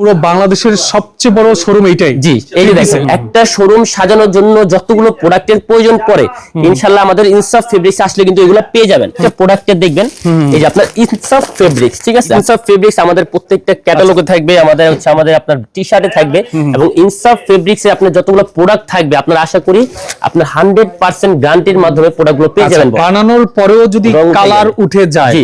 পুরো বাংলাদেশের সবচেয়ে বড় শোরুম এইটাই। জি এই দেখেন একটা শোরুম সাজানোর জন্য যতগুলো প্রোডাক্টের প্রয়োজন পড়ে ইনশাল্লাহ আমাদের ইনসাফ ফেব্রিক্স আসলে কিন্তু এগুলো পেয়ে যাবেন। একটা প্রোডাক্টের দেখবেন এই যে আপনার ইনসাফ ফেব্রিক্স ঠিক আছে? ইনসাফ ফেব্রিক্স আমাদের প্রত্যেকটা ক্যাটালগে থাকবে আমাদের হচ্ছে আমাদের আপনার টি শার্টে থাকবে এবং ইনসাফ ফেব্রিক্স আপনার যতগুলো প্রোডাক্ট থাকবে আপনার আশা করি আপনার হান্ড্রেড পার্সেন্ট গ্যারান্টির মাধ্যমে প্রোডাক্টগুলো পেয়ে আচ্ছা, যাবেন। বানানোর পরেও যদি কালার উঠে যায়।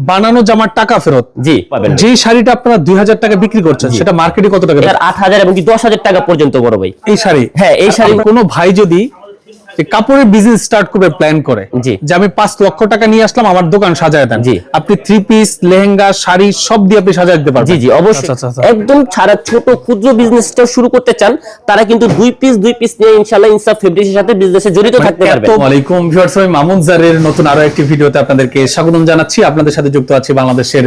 বানানো জামার টাকা ফেরত। জি পাবেন। যে শাড়িটা আপনারা দুই হাজার টাকা বিক্রি করছেন সেটা মার্কেটে কত টাকা? আট হাজার এবং কি দশ হাজার টাকা পর্যন্ত বড় ভাই। এই শাড়ি? হ্যাঁ, এই শাড়ি- কোনো ভাই যদি যে কাপড়ের বিজনেস স্টার্ট করবে প্ল্যান করে। জি। যে আমি পাঁচ লক্ষ টাকা নিয়ে আসলাম আমার দোকান সাজায় দেন। জি। আপনি থ্রি পিস লেহেঙ্গা শাড়ি সব দিয়ে আপনি সাজায় দিতে পারবেন। জি জি অবশ্যই। আচ্ছা, আচ্ছা, আচ্ছা। একদম ছাড়া ছোট ক্ষুদ্র বিজনেসটা শুরু করতে চান তারা কিন্তু দুই পিস দুই পিস নিয়ে ইনশাআল্লাহ ইনসাফ ফেব্রিক্সের সাথে বিজনেসে জড়িত থাকতে পারবে আসসালামু আলাইকুম ভিউয়ার্স আমি মামুন জারের নতুন আরও একটি ভিডিওতে আপনাদেরকে স্বাগতম জানাচ্ছি। আপনাদের সাথে যুক্ত আছি বাংলাদেশের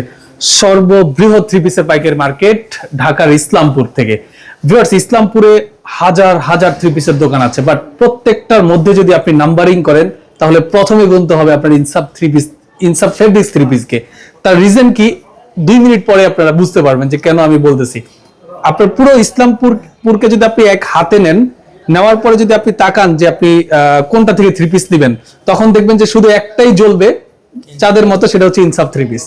সর্ববৃহৎ থ্রি পিসের পাইকারি মার্কেট ঢাকার ইসলামপুর থেকে। ভিউয়ার্স ইসলামপুরে হাজার হাজার থ্রি পিসের দোকান আছে বাট প্রত্যেকটার মধ্যে যদি আপনি নাম্বারিং করেন তাহলে প্রথমে গুনতে হবে আপনার ইনসাফ থ্রি পিস ইনসাফ ফেব্রিক্স থ্রি পিসকে তার রিজন কি? দুই মিনিট পরে আপনারা বুঝতে পারবেন যে কেন আমি বলতেছি। আপনার পুরো ইসলামপুর পুরকে যদি আপনি এক হাতে নেন নেওয়ার পরে যদি আপনি তাকান যে আপনি আহ, কোনটা থেকে থ্রি পিস নেবেন তখন দেখবেন যে শুধু একটাই জ্বলবে চাঁদের মতো সেটা হচ্ছে ইনসাফ থ্রি পিস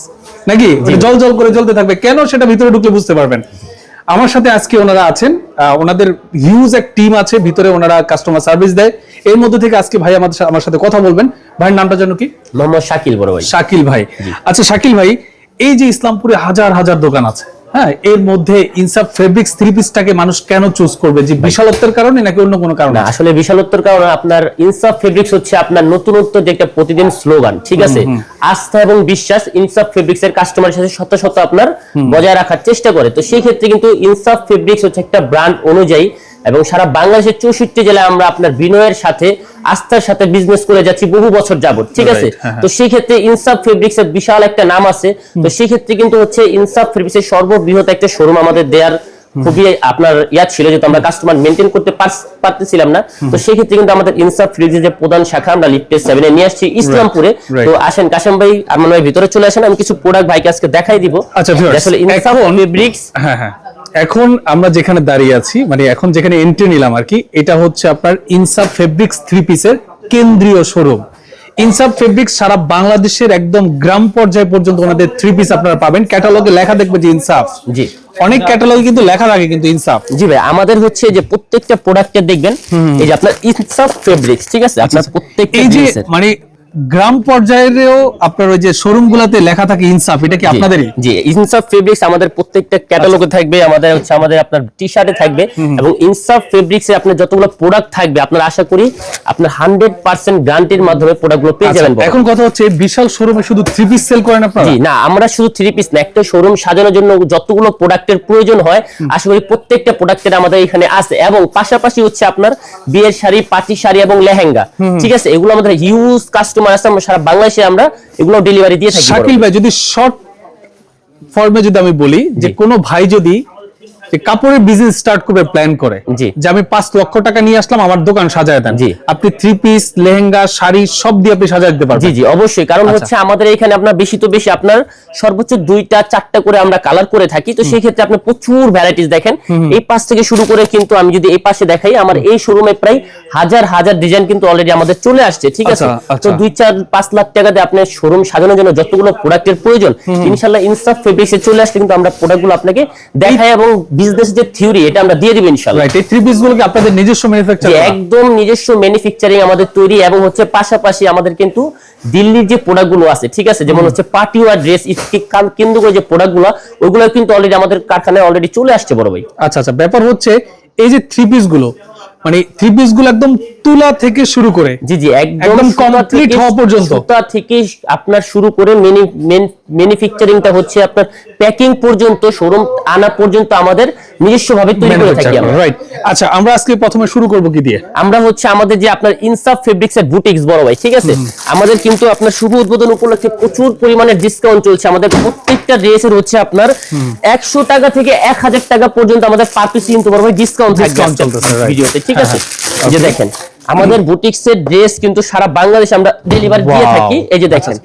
নাকি? জল জল করে জ্বলতে থাকবে কেন সেটা ভিতরে ঢুকলে বুঝতে পারবেন। আমার সাথে আজকে ওনারা আছেন আহ, ওনাদের হিউজ এক টিম আছে ভিতরে ওনারা কাস্টমার সার্ভিস দেয়। এর মধ্যে থেকে আজকে ভাই আমাদের আমার সাথে কথা বলবেন। ভাইয়ের নামটা যেন কি? মোহাম্মদ শাকিল বড় ভাই। শাকিল ভাই। আচ্ছা শাকিল ভাই এই যে ইসলামপুরে হাজার হাজার দোকান আছে হ্যাঁ এর মধ্যে ইনসাফ ফেব্রিক্স থ্রি পিসটাকে মানুষ কেন চুজ করবে? যে বিশালত্বের কারণে নাকি অন্য কোনো কারণে? আসলে বিশালত্বর কারণে আপনার ইনসাফ ফেব্রিক্স হচ্ছে আপনার নতুনত্ব যে একটা প্রতিদিন স্লোগান ঠিক আছে? আস্থা এবং বিশ্বাস ইনসাফ ফেব্রিক্স এর কাস্টমারের সাথে শত শত আপনার বজায় রাখার চেষ্টা করে। তো সেই ক্ষেত্রে কিন্তু ইনসাফ ফেব্রিক্স হচ্ছে একটা ব্র্যান্ড অনুযায়ী এবং সারা বাংলাদেশের চৌষট্টি জেলায় আমরা আপনার বিনয়ের সাথে আস্থার সাথে বিজনেস করে যাচ্ছি বহু বছর যাবত ঠিক আছে? হ্যাঁ, হ্যাঁ। তো সেই ক্ষেত্রে ইনসাফ ফেব্রিক্স এর বিশাল একটা নাম আছে। তো সেই ক্ষেত্রে কিন্তু হচ্ছে ইনসাফ ফেব্রিক্স এর সর্ববৃহৎ একটা শোরুম আমাদের দেয়ার খুবই আপনার ইয়া ছিল যেহেতু আমরা কাস্টমার মেনটেন করতে পারতেছিলাম না। তো সেই ক্ষেত্রে কিন্তু আমাদের ইনসাফ ফ্রিজের যে প্রধান শাখা আমরা লিফটের সেভেনে নিয়ে আসছি ইসলামপুরে। তো আসেন কাশেম ভাই আমার ভাই ভিতরে চলে আসেন আমি কিছু প্রোডাক্ট ভাইকে আজকে দেখাই দিব। আচ্ছা, আসলে ইনসাফ ফেব্রিক্স হ্যাঁ হ্যাঁ। এখন আমরা যেখানে দাঁড়িয়ে আছি মানে এখন যেখানে এন্ট্রি নিলাম আর কি এটা হচ্ছে আপনার ইনসাফ ফেব্রিক্স থ্রি পিসের কেন্দ্রীয় শোরুম ইনসাফ ফেব্রিক্স সারা বাংলাদেশের একদম গ্রাম পর্যায় পর্যন্ত ওনাদের থ্রি পিস আপনারা পাবেন। ক্যাটালগে লেখা দেখবে যে ইনসাফ জি। অনেক ক্যাটালগে কিন্তু লেখা থাকে কিন্তু ইনসাফ জি ভাই আমাদের হচ্ছে যে প্রত্যেকটা প্রোডাক্টের দেখবেন এই যে আপনার ইনসাফ ফেব্রিক্স ঠিক আছে? আপনার প্রত্যেকটা এই যে মানে গ্রাম পর্যায়েরও আপনার ওই যে শোরুম গুলাতে লেখা থাকে ইনসাফ এটা কি জি, আপনাদেরই? জি ইনসাফ ফেব্রিক্স আমাদের প্রত্যেকটা ক্যাটালগে থাকবে আমাদের হচ্ছে আমাদের আপনার টি শার্টে থাকবে এবং ইনসাফ ফেব্রিক্স আপনার যতগুলো প্রোডাক্ট থাকবে আপনার আশা করি আপনার হান্ড্রেড পার্সেন্ট গ্যারান্টির মাধ্যমে প্রোডাক্টগুলো পেয়ে আচ্ছা, যাবেন। এখন কথা হচ্ছে বিশাল শোরুমে শুধু থ্রি পিস সেল করেন আপনারা? জি না আমরা শুধু থ্রি পিস না একটা শোরুম সাজানোর জন্য যতগুলো প্রোডাক্টের প্রয়োজন হয় আশা করি প্রত্যেকটা প্রোডাক্টের আমাদের এখানে আছে এবং পাশাপাশি হচ্ছে আপনার বিয়ের শাড়ি পাটি শাড়ি এবং লেহেঙ্গা ঠিক আছে? এগুলো আমাদের হিউজ কাস্টমার আছে আমরা সারা বাংলাদেশে আমরা এগুলো ডেলিভারি দিয়ে থাকি। শাকিল ভাই যদি শর্ট ফর্মে যদি আমি বলি যে কোনো ভাই যদি যে কাপড়ের বিজনেস স্টার্ট করবে প্ল্যান করে। যে আমি পাঁচ লক্ষ টাকা নিয়ে আসলাম আমার দোকান সাজায় দেন। জি। আপনি থ্রি পিস লেহেঙ্গা শাড়ি সব দিয়ে আপনি সাজায় দিতে জি পারবেন। জি অবশ্যই। কারণ হচ্ছে আমাদের এখানে আপনার বেশি তো বেশি আপনার সর্বোচ্চ দুইটা চারটা করে আমরা কালার করে থাকি। তো সেই ক্ষেত্রে আপনি প্রচুর ভ্যারাইটিস দেখেন। এই পাশ থেকে শুরু করে কিন্তু আমি যদি এই পাশে দেখাই আমার এই শোরুমে প্রায় হাজার হাজার ডিজাইন কিন্তু অলরেডি আমাদের চলে আসছে ঠিক আছে? আচ্ছা, আচ্ছা। তো দুই চার পাঁচ লাখ টাকা দিয়ে আপনার শোরুম সাজানোর জন্য যতগুলো প্রোডাক্টের প্রয়োজন ইনশাল্লাহ ইনসাফ ফেব্রিক্সে চলে আসলে কিন্তু আমরা প্রোডাক্টগুলো আপনাকে দেখাই এবং বিজনেস যে থিওরি এটা আমরা দিয়ে দিব ইনশাআল্লাহ। রাইট এই থ্রি পিস গুলোকে আপনাদের নিজস্ব ম্যানুফ্যাকচার একদম নিজস্ব ম্যানুফ্যাকচারিং আমাদের তৈরি এবং হচ্ছে পাশাপাশি আমাদের কিন্তু দিল্লির যে প্রোডাক্টগুলো আছে ঠিক আছে? যেমন হচ্ছে পার্টি ওয়ার ড্রেস কেন্দ্র করে যে প্রোডাক্টগুলো ওগুলো কিন্তু অলরেডি আমাদের কারখানায় অলরেডি চলে আসছে বড় ভাই। আচ্ছা আচ্ছা ব্যাপার হচ্ছে এই যে থ্রি পিসগুলো মানে থ্রি পিসগুলো একদম তুলা থেকে শুরু করে জি জি একদম থেকে- হওয়া পর্যন্ত। তুলা থেকে আপনার শুরু করে মেনি ম্যানুফ্যাকচারিংটা হচ্ছে আপনার প্যাকিং পর্যন্ত শোরুম আনা পর্যন্ত আমাদের নিজস্ব ভাবে তৈরি করে থাকি আমরা। রাইট আচ্ছা আমরা আজকে প্রথমে শুরু করব কি দিয়ে? আমরা হচ্ছে আমাদের যে আপনার ইনসাফ ফেব্রিক্স এর বুটিক্স বড় ভাই ঠিক আছে? আমাদের কিন্তু আপনার শুভ উদ্বোধন উপলক্ষে প্রচুর পরিমাণে ডিসকাউন্ট চলছে। আমাদের প্রত্যেকটা ড্রেসের হচ্ছে আপনার একশো টাকা থেকে এক হাজার টাকা পর্যন্ত আমাদের পার পিস কিন্তু বড় ভাই ডিসকাউন্ট থাকবে ভিডিওতে ঠিক হ্যাঁ, আছে হ্যাঁ। যে দেখেন আমাদের বুটিক্সের ড্রেস কিন্তু সারা বাংলাদেশে আমরা ডেলিভারি দিয়ে থাকি। এই যে দেখেন।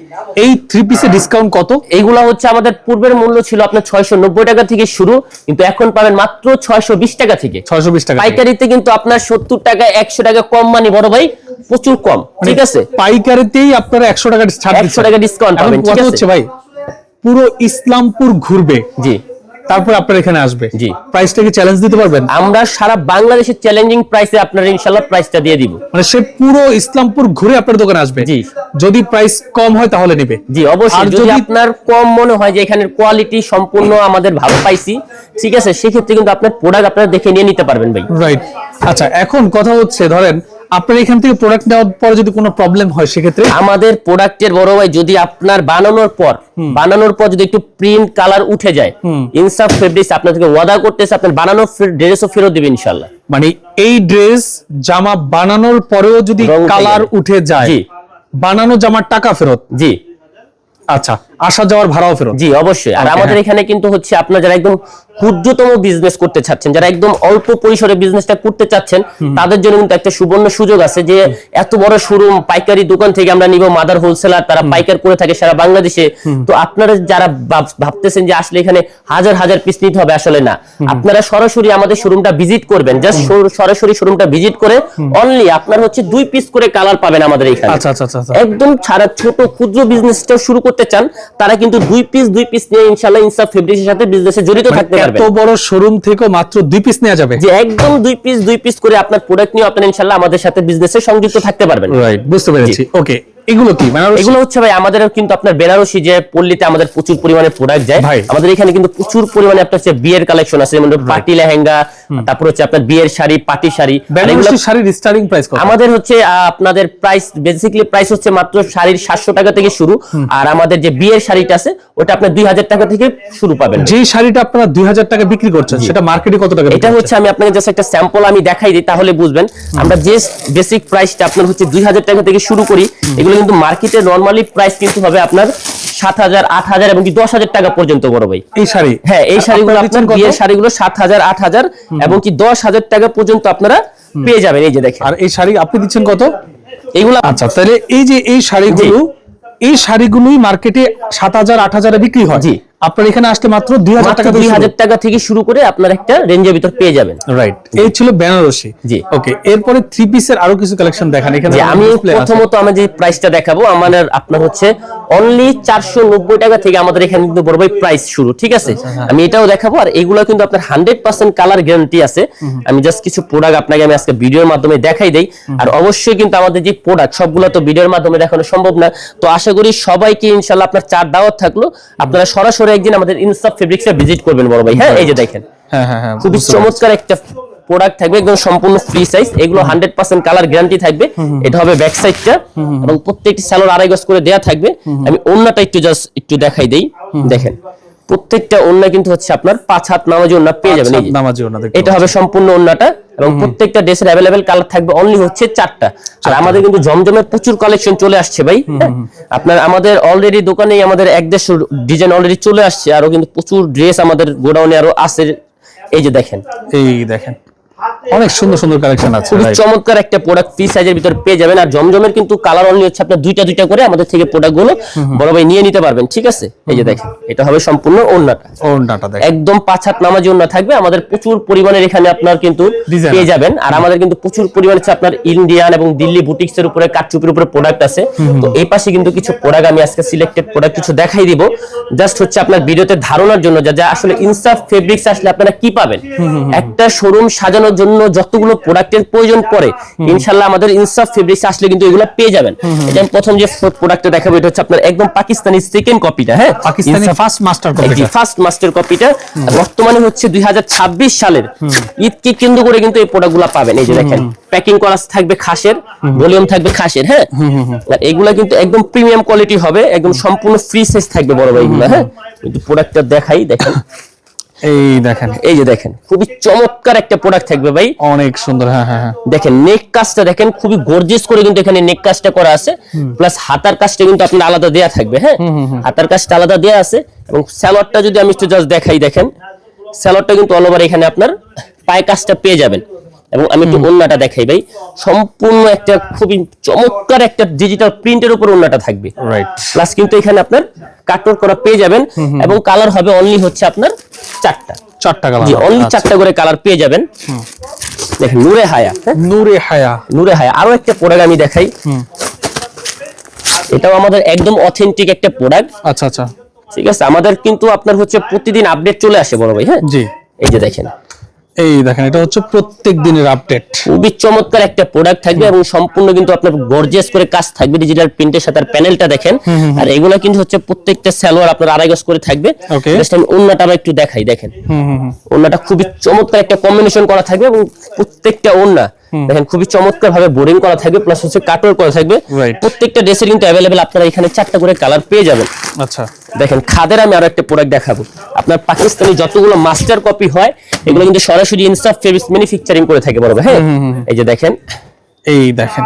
এই থ্রি পিসের ডিসকাউন্ট কত? এইগুলা হচ্ছে আমাদের পূর্বের মূল্য ছিল আপনার ছয়শো নব্বই টাকা থেকে শুরু কিন্তু এখন পাবেন মাত্র ছয়শো বিশ টাকা থেকে। ছয়শো বিশ টাকা পাইকারিতে কিন্তু আপনার সত্তর টাকা একশো টাকা কম মানে বড় ভাই প্রচুর কম ঠিক আছে? পাইকারিতেই আপনারা একশো টাকা ছাড় 100 টাকা এখন পাবেন, ঠিক আছে? ভাই পুরো ইসলামপুর ঘুরবে। জি। তারপর আপনার এখানে আসবে। জি। প্রাইসটাকে চ্যালেঞ্জ দিতে পারবেন? আমরা সারা বাংলাদেশের চ্যালেঞ্জিং প্রাইসে আপনার ইনশাল্লাহ প্রাইসটা দিয়ে দিব। মানে সে পুরো ইসলামপুর ঘুরে আপনার দোকানে আসবে। জি। যদি প্রাইস কম হয় তাহলে নেবে। জি অবশ্যই। যদি- আপনার কম মনে হয় যে এখানের কোয়ালিটি সম্পূর্ণ আমাদের ভালো পাইছি ঠিক আছে সেক্ষেত্রে কিন্তু আপনার প্রোডাক্ট আপনারা দেখে নিয়ে নিতে পারবেন ভাই। রাইট আচ্ছা এখন কথা হচ্ছে ধরেন আপনার এখান থেকে প্রোডাক্ট নেওয়ার পরে যদি কোনো প্রবলেম হয় সেক্ষেত্রে? আমাদের প্রোডাক্টের বড় ভাই যদি আপনার বানানোর পর বানানোর পর যদি একটু প্রিন্ট কালার উঠে যায় ইনসাফ ফেব্রিক্স আপনার থেকে ওয়াদা করতেছে আপনার বানানোর ড্রেসও ফেরত দিবে ইনশাল্লাহ মানে এই ড্রেস জামা বানানোর পরেও যদি কালার উঠে যায় বানানো জামার টাকা ফেরত? জি। আচ্ছা আসা যাওয়ার ভাড়াও ফেরত। জি অবশ্যই। আর আমাদের হ্যাঁ। এখানে কিন্তু হচ্ছে আপনার যারা একদম ক্ষুদ্রতম বিজনেস করতে চাচ্ছেন যারা একদম অল্প পরিসরে বিজনেসটা করতে চাচ্ছেন তাদের জন্য কিন্তু একটা সুবর্ণ সুযোগ আছে যে এত বড় শোরুম পাইকারি দোকান থেকে আমরা নিব মাদার হোলসেলার তারা পাইকার করে থাকে সারা বাংলাদেশে। তো আপনারা যারা ভাবতেছেন যে আসলে এখানে হাজার হাজার পিস নিতে হবে আসলে না। আপনারা সরাসরি আমাদের শোরুমটা ভিজিট করবেন। জাস্ট সরাসরি শোরুমটা ভিজিট করে অনলি আপনার হচ্ছে দুই পিস করে কালার পাবেন আমাদের এখানে। আচ্ছা আচ্ছা আচ্ছা। একদম ছাড়া ছোট ক্ষুদ্র বিজনেসটা শুরু করতে চান তারা কিন্তু দুই পিস দুই পিস নিয়ে ইনশাআল্লাহ ইনসাফ ফেব্রিক্সের সাথে বিজনেসে জড়িত থাকতে পারবে। এত বড় শোরুম থেকে মাত্র দুই পিস নেওয়া যাবে? যে একদম দুই পিস দুই পিস করে আপনার প্রোডাক্ট নিয়ে আপনারা ইনশাআল্লাহ আমাদের সাথে বিজনেসে সংযুক্ত থাকতে পারবেন। রাইট বুঝতে পেরেছি। ওকে এগুলো কি? মানে এগুলো হচ্ছে ভাই আমাদের কিন্তু আপনার বেনারসি যে পল্লীতে আমাদের প্রচুর পরিমাণে প্রোডাক্ট যায়। আমাদের এখানে কিন্তু প্রচুর পরিমাণে আপনার হচ্ছে বিয়ের কালেকশন আছে যেমন পার্টি লেহেঙ্গা তারপর হচ্ছে আপনার বিয়ের শাড়ি পার্টি শাড়ি। বেনারসি শাড়ির স্টার্টিং প্রাইস কত? আমাদের হচ্ছে আপনাদের প্রাইস বেসিক্যালি প্রাইস হচ্ছে মাত্র শাড়ির সাতশো টাকা থেকে শুরু। আর আমাদের যে বিয়ের শাড়িটা আছে ওটা আপনার টাকা থেকে শুরু পাবেন। যেই শাড়িটা আপনারা দুই হাজার টাকা বিক্রি করছেন সেটা মার্কেটে কত টাকা এটা হচ্ছে আমি আপনাকে জাস্ট একটা স্যাম্পল আমি দেখাই দিই তাহলে বুঝবেন। আমরা যে বেসিক প্রাইসটা আপনার হচ্ছে দুই হাজার টাকা থেকে শুরু করি এগুলো কিন্তু মার্কেটে নর্মালি প্রাইস কিন্তু হবে আপনার সাত হাজার আট হাজার এবং কি দশ হাজার টাকা পর্যন্ত বড় ভাই। এই শাড়ি? হ্যাঁ এই শাড়িগুলো আপনার বিয়ের শাড়িগুলো সাত হাজার আট হাজার এবং কি দশ হাজার টাকা পর্যন্ত আপনারা পেয়ে যাবেন এই যে দেখেন। আর এই শাড়ি আপনি দিচ্ছেন কত? এইগুলো আচ্ছা তাহলে এই যে এই শাড়িগুলো এই শাড়িগুলোই মার্কেটে সাত হাজার আট হাজারে বিক্রি হয়। জি। আপনার এখানে আসলে মাত্র দুই হাজার টাকা দুই হাজার টাকা থেকে শুরু করে আপনার একটা রেঞ্জের ভিতর পেয়ে যাবেন। রাইট এই ছিল বেনারসি জি। ওকে এরপরে থ্রি পিসের আরও কিছু কালেকশন দেখান এখানে আমি প্রথমত আমি যে প্রাইসটা দেখাবো আমার আপনার হচ্ছে অনলি চারশো নব্বই টাকা থেকে আমাদের এখানে কিন্তু বড় প্রাইস শুরু ঠিক আছে? আচ্ছা, আমি এটাও দেখাবো আর এগুলো কিন্তু আপনার হান্ড্রেড পার্সেন্ট কালার গ্যারান্টি আছে। আমি জাস্ট কিছু প্রোডাক্ট আপনাকে আমি আজকে ভিডিওর মাধ্যমে দেখাই দেই। আর অবশ্যই কিন্তু আমাদের যে প্রোডাক্ট সবগুলো তো ভিডিওর মাধ্যমে দেখানো সম্ভব না। তো আশা করি সবাইকে ইনশাল্লাহ আপনার চার দাওয়াত থাকল। আপনারা সরাসরি একদিন আমাদের ইনসাফ ফেব্রিক্সে ভিজিট করবেন বড় ভাই। হ্যাঁ এই যে দেখেন। হ্যাঁ হ্যাঁ হ্যাঁ খুবই চমৎকার একটা প্রোডাক্ট থাকবে একদম সম্পূর্ণ ফ্রি সাইজ এগুলো হান্ড্রেড পার্সেন্ট কালার গ্যারান্টি থাকবে। এটা হবে ব্যাক সাইডটা এবং প্রত্যেকটি স্যালোর আড়াই গজ করে দেয়া থাকবে। আমি অন্যটা একটু জাস্ট একটু দেখাই দেই। দেখেন প্রত্যেকটা ওন্না কিন্তু হচ্ছে আপনার পাঁচ হাত নামাজি ওন্না পেয়ে যাবেন। নামাজি এটা হবে সম্পূর্ণ ওন্নাটা এবং প্রত্যেকটা ড্রেসের অ্যাভেলেবেল কালার থাকবে অনলি হচ্ছে চারটা। আর আমাদের কিন্তু জমজমের প্রচুর কালেকশন চলে আসছে ভাই হ্যাঁ? আপনার আমাদের অলরেডি দোকানেই আমাদের এক দেশ ডিজাইন অলরেডি চলে আসছে। আরও কিন্তু প্রচুর ড্রেস আমাদের গোডাউনে আরও আছে। এই যে দেখেন। এই দেখেন। অনেক সুন্দর সুন্দর কালেকশন আছে right? চমৎকার একটা প্রোডাক্ট ফ্রি সাইজের ভিতর পেয়ে যাবেন। আর জমজমের কিন্তু কালার অনলি হচ্ছে আপনার দুইটা দুইটা করে আমাদের থেকে প্রোডাক্টগুলো বড় ভাই নিয়ে নিতে পারবেন ঠিক আছে? এই যে দেখেন এটা হবে সম্পূর্ণ ওন্নাটা ওড়নাটা দেখেন। একদম পাঁচ হাত নামাজি ওন্না থাকবে আমাদের প্রচুর পরিমাণের এখানে আপনার কিন্তু পেয়ে যাবেন। আর আমাদের কিন্তু প্রচুর পরিমাণে আপনার ইন্ডিয়ান এবং দিল্লি বুটিক্স এর উপরে কাটচুপির উপরে প্রোডাক্ট আছে। তো এই পাশে কিন্তু কিছু প্রোডাক্ট আমি আজকে সিলেক্টেড প্রোডাক্ট কিছু দেখাই দিব। জাস্ট হচ্ছে আপনার ভিডিওতে ধারণার জন্য যা যা আসলে ইনসাফ ফেব্রিক্স আসলে আপনারা কি পাবেন? একটা শোরুম সাজানোর জন্য যতগুলো প্রোডাক্টের প্রয়োজন পড়ে ইনশাল্লাহ আমাদের ইনসাফ ফেব্রিক্স আসলে কিন্তু এগুলো পেয়ে যাবেন। এটা প্রথম যে প্রোডাক্টটা দেখাবো এটা হচ্ছে আপনার একদম পাকিস্তানি সেকেন্ড কপিটা হ্যাঁ? Pakistani first master copy first master কপিটা বর্তমানে হচ্ছে দুই সালের ঈদকে কেন্দ্র করে কিন্তু এই প্রোডাক্টগুলা পাবেন। এই যে দেখেন প্যাকিং করা থাকবে খাসের ভলিউম থাকবে খাসের হ্যাঁ? আর এগুলা কিন্তু একদম প্রিমিয়াম কোয়ালিটি হবে একদম সম্পূর্ণ ফ্রি সাইজ থাকবে বড় ভাই এগুলা হ্যাঁ কিন্তু প্রোডাক্টটা দেখাই দেখেন। এই দেখেন এই যে দেখেন খুবই চমৎকার একটা প্রোডাক্ট থাকবে ভাই। অনেক সুন্দর হ্যাঁ হ্যাঁ হ্যাঁ। দেখেন নেক কাজটা দেখেন খুবই গর্জিয়াস করে কিন্তু এখানে নেক কাজটা করা আছে। প্লাস হাতার কাজটা কিন্তু আপনার আলাদা দেয়া থাকবে হ্যাঁ? হাতার কাজটা আলাদা দেয়া আছে এবং স্যালোয়ারটা যদি আমি একটু জাস্ট দেখাই দেখেন স্যালোয়ারটা কিন্তু অল ওভার এখানে আপনার পায়ে কাজটা পেয়ে যাবেন। এবং আমি একটু ওন্নাটা দেখাই ভাই সম্পূর্ণ একটা খুবই চমৎকার একটা ডিজিটাল প্রিন্টের উপর ওন্নাটা থাকবে। রাইট প্লাস কিন্তু এখানে আপনার কাটওয়ার্ক করা পেয়ে যাবেন এবং কালার হবে অনলি হচ্ছে আপনার চারটা। চারটা কালার জি অনলি চারটা করে কালার পেয়ে যাবেন। দেখেন নূরে হায়া হ্যাঁ? নূরে হায়া। নূরে হায়া। আরও একটা প্রোডাক্ট আমি দেখাই। এটাও আমাদের একদম অথেন্টিক একটা প্রোডাক্ট আচ্ছা আচ্ছা। ঠিক আছে? আমাদের কিন্তু আপনার হচ্ছে প্রতিদিন আপডেট চলে আসে বড় ভাই হ্যাঁ? জি। এই যে দেখেন। এই দেখেন এটা হচ্ছে প্রত্যেক দিনের আপডেট খুবই চমৎকার একটা প্রোডাক্ট থাকবে এবং সম্পূর্ণ কিন্তু আপনার গর্জিয়াস করে কাজ থাকবে ডিজিটাল প্রিন্টের সাথে আর প্যানেলটা দেখেন। আর এগুলো কিন্তু হচ্ছে প্রত্যেকটা সালোয়ার আপনার আড়াই গজ করে থাকবে. জাস্ট আমি ওন্নাটা একটু দেখাই দেখেন। হুম হুম হুম। ওন্নাটা খুবই চমৎকার একটা কম্বিনেশন করা থাকবে এবং প্রত্যেকটা ওন্না দেখেন খুবই চমৎকার ভাবে বোরিং করা থাকবে প্লাস হচ্ছে কাটওয়ার করা থাকবে। প্রত্যেকটা ড্রেসের কিন্তু অ্যাভেলেবেল আপনারা এখানে চারটা করে কালার পেয়ে যাবেন। আচ্ছা। দেখেন খাদের আমি আরও একটা প্রোডাক্ট দেখাবো। আপনার পাকিস্তানি যতগুলো মাস্টার কপি হয় এগুলো কিন্তু সরাসরি ইনস্টাফ ফেব্রিক্স ম্যানুফ্যাকচারিং করে থাকে বড় ভাই, হ্যাঁ? এই যে দেখেন। এই দেখেন।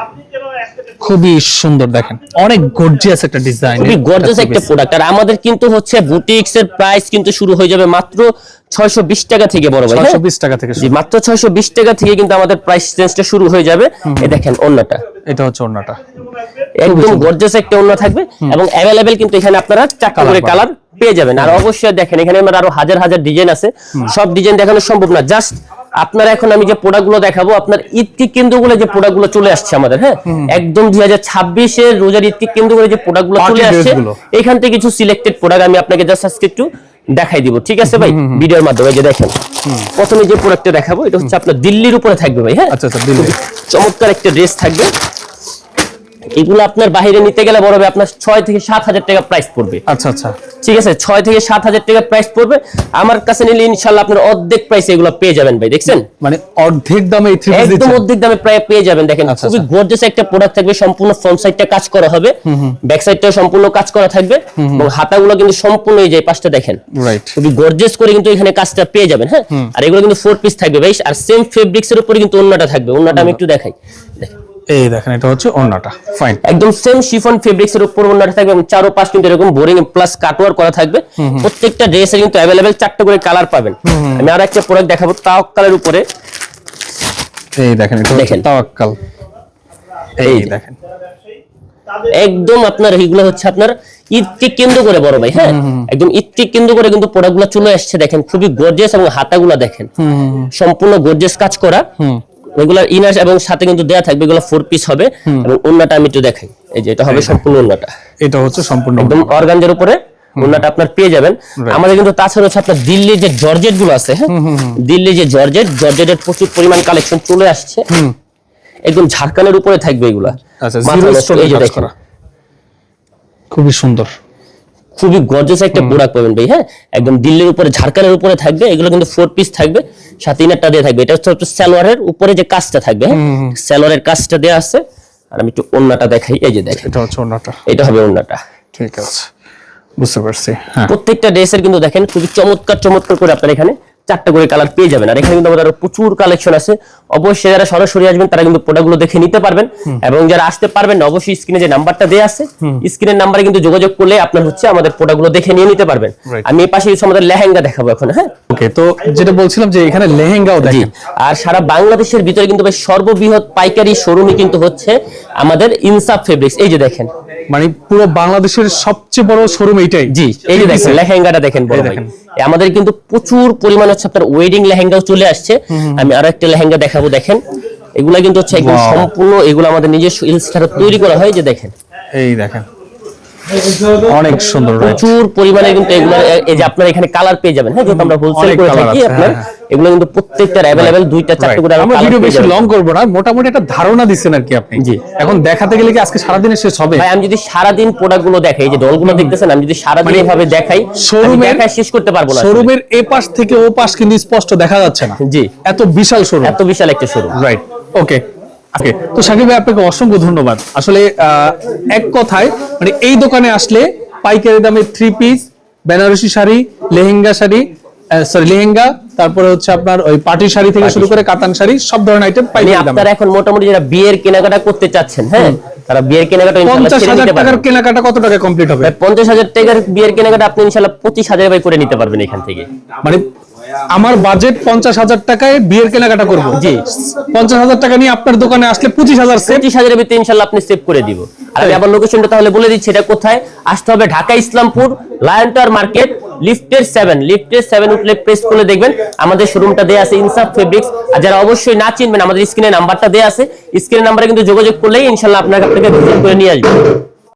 খুবই সুন্দর দেখেন। অনেক গর্জিয়াস একটা ডিজাইন খুবই গর্জিয়াস একটা প্রোডাক্ট আর আমাদের কিন্তু হচ্ছে বুটিক্স এর প্রাইস কিন্তু শুরু হয়ে যাবে মাত্র 620 টাকা থেকে বড় ভাই হ্যাঁ? 620 টাকা থেকে জি। মাত্র 620 টাকা থেকে কিন্তু আমাদের প্রাইস চেঞ্জটা শুরু হয়ে যাবে। এই দেখেন অন্যটা। এটা হচ্ছে অন্যটা। একদম গর্জিয়াস একটা অন্য থাকবে এবং অ্যাভেলেবেল কিন্তু এখানে আপনারা চারটা করে কালার পেয়ে যাবেন। আর অবশ্যই দেখেন এখানে আমার আরও হাজার হাজার ডিজাইন আছে। সব ডিজাইন দেখানো সম্ভব না। জাস্ট আপনারা এখন আমি যে প্রোডাক্টগুলো দেখাবো আপনার ঈদকে কেন্দ্র করে যে প্রোডাক্টগুলো চলে আসছে আমাদের হ্যাঁ? একদম দুই হাজার ছাব্বিশের রোজার ঈদকে কেন্দ্র করে যে প্রোডাক্টগুলো Party চলে আসছে এখান থেকে কিছু সিলেক্টেড প্রোডাক্ট আমি আপনাকে জাস্ট আজকে একটু দেখাই দিব। ঠিক আছে ভাই? ভিডিওর মাধ্যমে যে দেখেন। প্রথমে যে প্রোডাক্টটা দেখাবো এটা হচ্ছে আপনার দিল্লির উপরে থাকবে ভাই হ্যাঁ? আচ্ছা আচ্ছা দিল্লি। চমৎকার একটা ড্রেস থাকবে। এগুলো আপনার বাইরে নিতে গেলে বড় ভাই আপনার ছয় থেকে সাত হাজার টাকা প্রাইস পড়বে। আচ্ছা আচ্ছা। ঠিক আছে? ছয় থেকে সাত হাজার টাকা প্রাইস পড়বে। আমার কাছে নিলে ইনশাল্লাহ আপনার অর্ধেক প্রাইসে এগুলো পেয়ে যাবেন ভাই দেখছেন? মানে অর্ধেক দামে একদম অর্ধেক দামে প্রায় পেয়ে যাবেন দেখেন। আচ্ছা, খুবই আচ্ছা। গর্জিয়াস একটা প্রোডাক্ট থাকবে সম্পূর্ণ ফ্রন্ট সাইডটা কাজ করা হবে। ব্যাক সাইডটাও সম্পূর্ণ কাজ করা থাকবে। এবং হাতাগুলো কিন্তু সম্পূর্ণ এই যে পাশটা দেখেন। রাইট খুবই গর্জিয়াস করে কিন্তু এখানে কাজটা পেয়ে যাবেন হ্যাঁ? আর এগুলো কিন্তু ফোর পিস থাকবে ভাই। আর সেম ফেব্রিক্স এর উপরে কিন্তু অন্যটা থাকবে। অন্যটা আমি একটু দেখাই। দেখেন। এই দেখেন এটা হচ্ছে ওড়নাটা। ফাইন একদম সেম শিফন ফেব্রিক্স এর উপর ওন্নাটা থাকবে এবং চারো পাঁচ কিন্তু এরকম বোরিং প্লাস কাটওয়ার করা থাকবে। প্রত্যেকটা ড্রেসে কিন্তু অ্যাভেলেবেল চারটে করে কালার পাবেন। আমি আর একটা প্রোডাক্ট দেখাবো তাওয়াক্কালের উপরে। এই দেখেন এটা হচ্ছে তাওয়াক্কাল। এই দেখেন। একদম আপনার এগুলো হচ্ছে আপনার ঈদকে কেন্দ্র করে বড় ভাই হ্যাঁ? একদম ঈদকে কেন্দ্র করে কিন্তু প্রোডাক্টগুলো চলে আসছে দেখেন। খুবই গর্জিয়াস এবং হাতাগুলো দেখেন। সম্পূর্ণ গর্জিয়াস কাজ করা। এগুলার ইনার এবং সাথে কিন্তু দেয়া থাকবে এগুলো ফোর পিস হবে এবং অন্যটা আমি একটু দেখাই। এই যে এটা হবে সম্পূর্ণ অন্যটা এটা হচ্ছে সম্পূর্ণ একদম অর্গানজের উপরে ওনাটা আপনার পেয়ে যাবেন। আমাদের কিন্তু তাছাড়া হচ্ছে আপনার দিল্লির যে জর্জেটগুলো আছে হ্যাঁ? দিল্লির যে জর্জেট জর্জেটের প্রচুর পরিমাণ কালেকশন চলে আসছে। একদম ঝাড়খানের উপরে থাকবে এগুলা। আচ্ছা খুবই সুন্দর। খুবই গর্জাস একটা প্রোডাক্ট পাবেন ভাই হ্যাঁ? একদম দিল্লির উপরে ঝাড়খানের উপরে থাকবে এগুলো কিন্তু ফোর পিস থাকবে সাথে ইনারটা দিয়ে থাকবে। এটা হচ্ছে স্যালোয়ারের সালোয়ারের উপরে যে কাজটা থাকবে হ্যাঁ? সালোয়ারের কাজটা দেওয়া আছে। আর আমি একটু ওন্নাটা দেখাই এই যে দেখেন। এটা হচ্ছে ওন্নাটা। এটা হবে ওন্নাটা। ঠিক আছে। বুঝতে পারছি। হ্যাঁ। প্রত্যেকটা ড্রেসের কিন্তু দেখেন খুবই চমৎকার চমৎকার করে আপনার এখানে চারটা করে কালার পেয়ে যাবেন। আর এখানে কিন্তু আমাদের প্রচুর কালেকশন আছে। অবশ্যই যারা সরাসরি আসবেন তারা কিন্তু প্রোডাক্টগুলো দেখে নিতে পারবেন। এবং যারা আসতে পারবেন অবশ্যই স্ক্রিনে যে নাম্বারটা দেওয়া আছে স্ক্রিনের নাম্বারে কিন্তু যোগাযোগ করলে আপনার হচ্ছে আমাদের প্রোডাক্টগুলো দেখে নিয়ে নিতে পারবেন. আমি এই পাশে আমাদের লেহেঙ্গা দেখাবো এখন হ্যাঁ? ওকে তো যেটা বলছিলাম যে এখানে লেহেঙ্গাও জি। দেখেন। আর সারা বাংলাদেশের ভিতরে কিন্তু সর্ববৃহৎ পাইকারি শোরুমই কিন্তু হচ্ছে আমাদের ইনসাফ ফেব্রিক্স এই যে দেখেন মানে পুরো বাংলাদেশের সবচেয়ে বড় শোরুম এইটাই। জি এই যে দেখেন লেহেঙ্গাটা দেখেন বড় ভাই। দেখেন। আমাদের কিন্তু প্রচুর পরিমাণ হচ্ছে আপনার ওয়েডিং লেহেঙ্গাও চলে আসছে। আমি আরও একটা লেহেঙ্গা দেখাবো দেখেন। এগুলা কিন্তু হচ্ছে একদম সম্পূর্ণ এগুলো আমাদের নিজস্ব ইলস্টারে তৈরি করা হয় যে দেখেন। এই দেখেন। অনেক সুন্দর প্রচুর পরিমাণে কিন্তু এগুলো এই যে আপনার এখানে কালার পেয়ে যাবেন। হ্যাঁ যেহেতু আমরা হোলসেল করে থাকি আপনার হ্যাঁ, এগুলো কিন্তু প্রত্যেকটার অ্যাভেলেবেল দুইটা চারটে করে আমরা ভিডিও বেশি লং করব না মোটামুটি একটা ধারণা দিচ্ছেন আর কি আপনি। জি। এখন দেখাতে গেলে কি আজকে সারাদিনে শেষ হবে? ভাই আমি যদি সারাদিন প্রোডাক্টগুলো দেখাই এই যে ডলগুলো দেখতেছেন আমি যদি সারাদিন মানে এভাবে দেখাই এর- দেখাই শেষ করতে পারব না শোরুমের এ পাশ থেকে ও পাশ কিন্তু স্পষ্ট দেখা যাচ্ছে না। জি। এত বিশাল শোরুম এত বিশাল একটা শোরুম রাইট ওকে ওকে তো সাকিব ভাই আপনাকে অসংখ্য ধন্যবাদ। আসলে এক কথায় মানে এই দোকানে আসলে পাইকারি দামে three piece Banarasi sari lehenga sari sorry lehenga তারপরে হচ্ছে আপনার ওই পাটি শাড়ি থেকে শুরু করে কাতান শাড়ি সব ধরনের আইটেম মানে পাইকারি দামে। আপনারা এখন মোটামুটি যারা বিয়ের কেনাকাটা করতে চাচ্ছেন হ্যাঁ? তারা বিয়ের কেনাকাটা ইনশাআল্লাহ ছেড়ে হাজার পারবেন। কেনাকাটা কত টাকা কমপ্লিট হবে? ভাই, পঞ্চাশ হাজার টাকার বিয়ের কেনাকাটা আপনি করে নিতে পারবেন এখান থেকে। মানে আমার বাজেট পঞ্চাশ হাজার টাকায় বিয়ের কেনাকাটা করব। জি। পঞ্চাশ হাজার টাকা নিয়ে আপনার দোকানে আসলে পঁচিশ হাজার পঁচিশ হাজারের ভিতরে ইনশাল্লাহ আপনি সেভ করে দিব। আর আমি আবার লোকেশনটা তাহলে বলে দিচ্ছি এটা কোথায়? আসতে হবে Dhaka Islampur lion tower market লিফটের সেভেন লিফটের সেভেন উঠলে প্রেস করে দেখবেন আমাদের শোরুমটা দেয়া আছে ইনসাফ ফেব্রিক্স আর যারা অবশ্যই না চিনবেন আমাদের স্ক্রিনে নাম্বারটা দেয়া আছে। স্ক্রিনের নাম্বারে কিন্তু যোগাযোগ করলেই ইনশাল্লাহ আপনাকে আপনাকে ভিজিট করে নিয়ে আসবে।